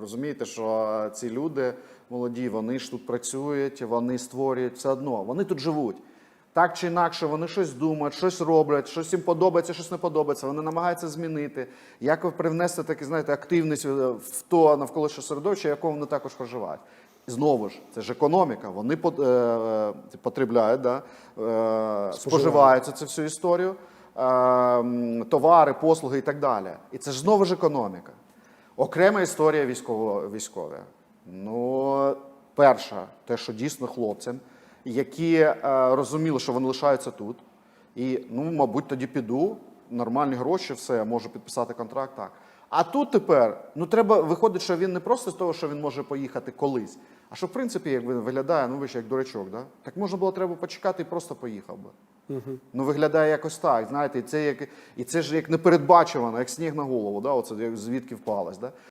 Розумієте, що ці люди молоді, вони ж тут працюють, вони створюють все одно, вони тут живуть. Так чи інакше, вони щось думають, щось роблять, щось їм подобається, щось не подобається. Вони намагаються змінити. Як привнести такі, знаєте, активність е, в то навколишнє середовище, в якому вони також проживають. Знову ж, це ж економіка. Вони е, е, потребляють, да, е, споживають цю всю історію, е, товари, послуги і так далі. І це ж знову ж економіка. Окрема історія військово військова. Ну, перша, те, що дійсно хлопцям, які е, розуміли, що вони лишаються тут, і, ну, мабуть, тоді піду, нормальні гроші, все, можу підписати контракт, так. А тут тепер, ну треба виходить, що він не просто з того, що він може поїхати колись, а що в принципі, як він виглядає, ну ви ж як дурачок, да? так можна було треба почекати і просто поїхав би. Ну, виглядає якось так, знаєте, і це як і це ж як непередбачувано, як сніг на голову, да? Оце звідки впалось. Да?